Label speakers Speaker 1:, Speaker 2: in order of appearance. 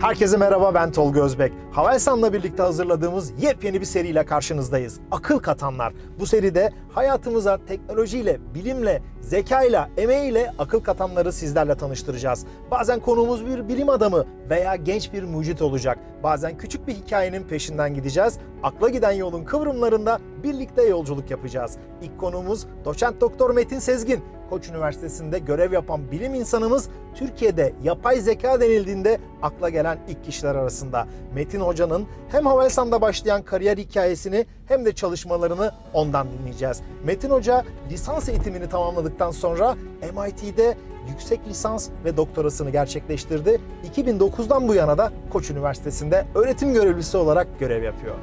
Speaker 1: Herkese merhaba ben Tolga Özbek. Havelsan'la birlikte hazırladığımız yepyeni bir seriyle karşınızdayız. Akıl katanlar. Bu seride hayatımıza teknolojiyle, bilimle, zekayla, emeğiyle akıl katanları sizlerle tanıştıracağız. Bazen konuğumuz bir bilim adamı veya genç bir mucit olacak. Bazen küçük bir hikayenin peşinden gideceğiz. Akla giden yolun kıvrımlarında birlikte yolculuk yapacağız. İlk konuğumuz doçent doktor Metin Sezgin. Koç Üniversitesi'nde görev yapan bilim insanımız Türkiye'de yapay zeka denildiğinde akla gelen ilk kişiler arasında. Metin Hoca'nın hem Havelsan'da başlayan kariyer hikayesini hem de çalışmalarını ondan dinleyeceğiz. Metin Hoca lisans eğitimini tamamladıktan sonra MIT'de yüksek lisans ve doktorasını gerçekleştirdi. 2009'dan bu yana da Koç Üniversitesi'nde öğretim görevlisi olarak görev yapıyor.